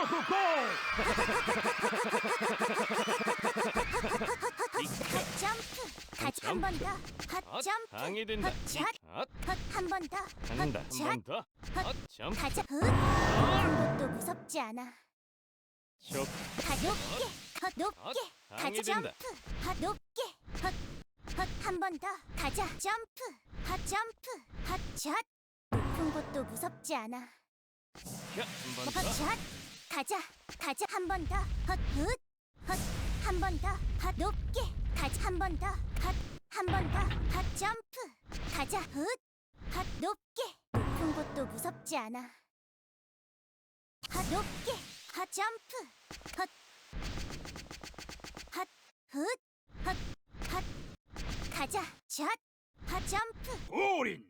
고고고! 헛 점프. 가자 한번 더. 헛 점프. 방이 된다. 헛, 헛한번 더. 간다. 한 헛샷. 번 더. 헛, 점프. 가자. 헛한 것도 무섭지 않아. 쇼. 가 높게. 헛 높게. 헛, 가자 방이 된다. 점프. 헛 높게. 헛 헛 한 번 더. 가자. 점프. 헛 점프. 헛 샷. 높은 것도 무섭지 않아. 야, 한번 더. 헛 샷 가자. 가자 한 번 더. 헛훗헛한 번 더. 헛 높게. 가자 한 번 더. 헛 한 번 더. 헛 점프. 가자 훗헛 높게. 높은 것도 무섭지 않아. 헛 높게. 헛 점프. 헛헛훗헛헛. 가자 샷 헛 점프. 올인!